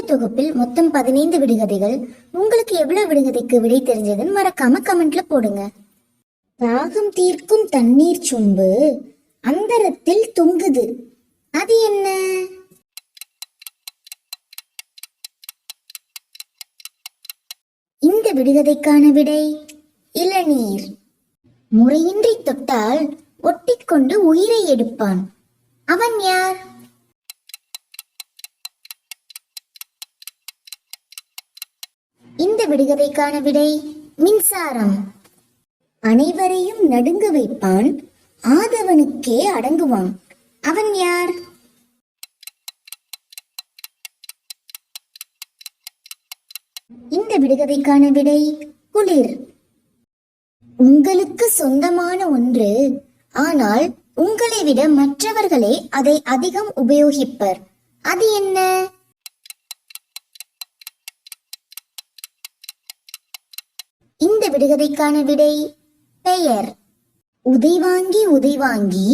இந்த தொகுப்பில் மொத்தம் பதினைந்து விடுகதைகள். உங்களுக்கு எவ்வளவு விடுகதைக்கு விடை தெரிஞ்சதுன்னு மறக்காம கமெண்ட்ல போடுங்க. தாகம் தீர்க்கும் தண்ணீர் சொம்பு அந்தரத்தில் தொங்குது. அது என்ன? இந்த விடுகதைக்கான விடை இளநீர். முறையின்றி தொட்டால் ஒட்டிக்கொண்டு உயிரை எடுப்பான். அவன் யார் இந்த விடுகதைக்கான விடை மின்சாரம். அனைவரையும் நடுங்க வைப்பான் ஆதவனுக்கே அடங்குவான். அவன் யார்? இந்த விடுகதைக்கான விடை குளிர். உங்களுக்கு சொந்தமான ஒன்று ஆனால் உங்களை விட மற்றவர்களே அதை அதிகம் உபயோகிப்பர். அது என்ன இந்த விடுகதைக்கான விடை பெயர். உதை வாங்கி உதை வாங்கி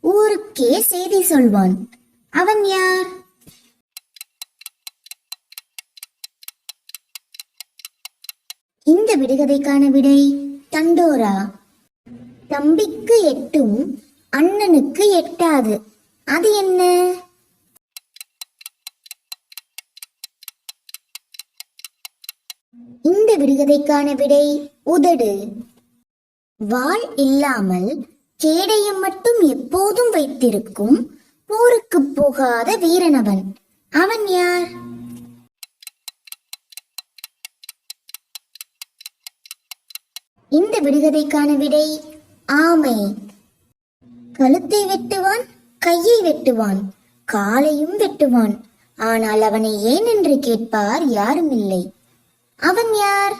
ஊருக்கே செய்தி சொல்வான். அவன் யார்? இந்த விடுகதைக்கான விடை தண்டோரா. தம்பிக்கு எட்டும் அண்ணனுக்கு எட்டாது. அது என்ன இந்த விடுகதைக்கான விடை உதடு. வாள் இல்லாமல் கேடையும் மட்டும் எப்போதும் வைத்திருக்கும் போருக்கு போகாத வீரனவன். அவன் யார்? இந்த விடுகதைக்கான விடை ஆமை. கழுத்தை வெட்டுவான் கையை வெட்டுவான் காலையும் வெட்டுவான். ஆனால் அவனை ஏன் என்று கேட்பார் யாரும் இல்லை அவன் யார்?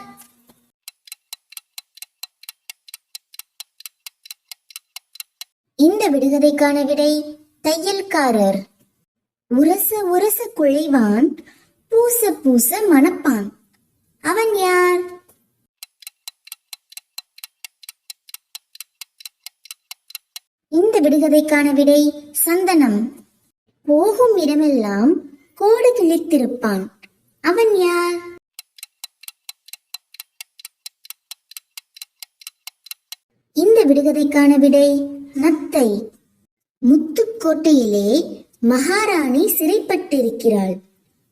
இந்த விடுகதைக்கான விடை தையல்காரர். உரச உரச குழைவான் பூச பூச மணப்பான். அவன் யார்? இந்த விடுகதைக்கான விடை சந்தனம். போகும் இடமெல்லாம் கோடு கிழித்திருப்பான் அவன் யார் இந்த விடுகதைக்கான விடை. நத்தை. முத்துக்கோட்டையிலே மகாராணி சிறைப்பட்டிருக்கிறாள்.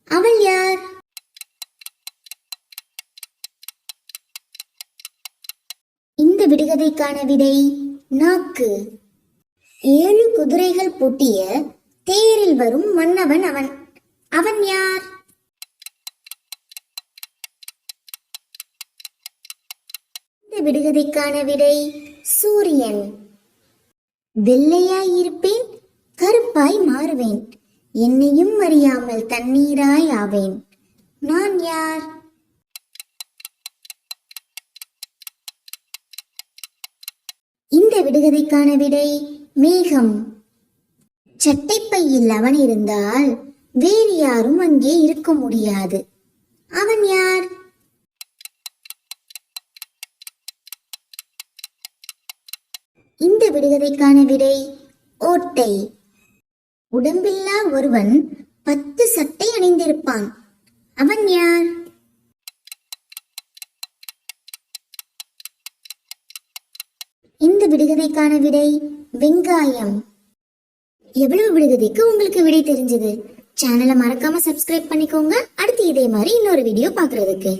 அவள் யார்? இந்த விடுகதைக்கான விடை. நாக்கு. ஏழு குதிரைகள் பூட்டிய தேரில் வரும் மன்னவன் அவன். அவன் யார்? இந்த விடுகதைக்கான விடை. சூரியன். வெள்ளையாய் இருப்பேன் கருப்பாய் மாறுவேன். என்னையும் அறியாமல் தண்ணீராய் ஆவேன். நான் யார்? இந்த விடுகதைக்கான விடை மேகம். சட்டைப்பையில் அவன் இருந்தால் வேறு யாரும் அங்கே இருக்க முடியாது. அவன் யார்? இந்த விடுகதைக்கான விடை ஓட்டை. உடம்பில்லா ஒருவன் பத்து சட்டை அணிந்திருப்பான். அவன் யார்? இந்த விடுகதைக்கான விடை வெங்காயம். எவ்வளவு விடுகதைக்கு உங்களுக்கு விடை தெரிஞ்சது? சேனலை மறக்காம சப்ஸ்கிரைப் பண்ணிக்கோங்க. அடுத்து இதே மாதிரி இன்னொரு வீடியோ பாக்குறதுக்கு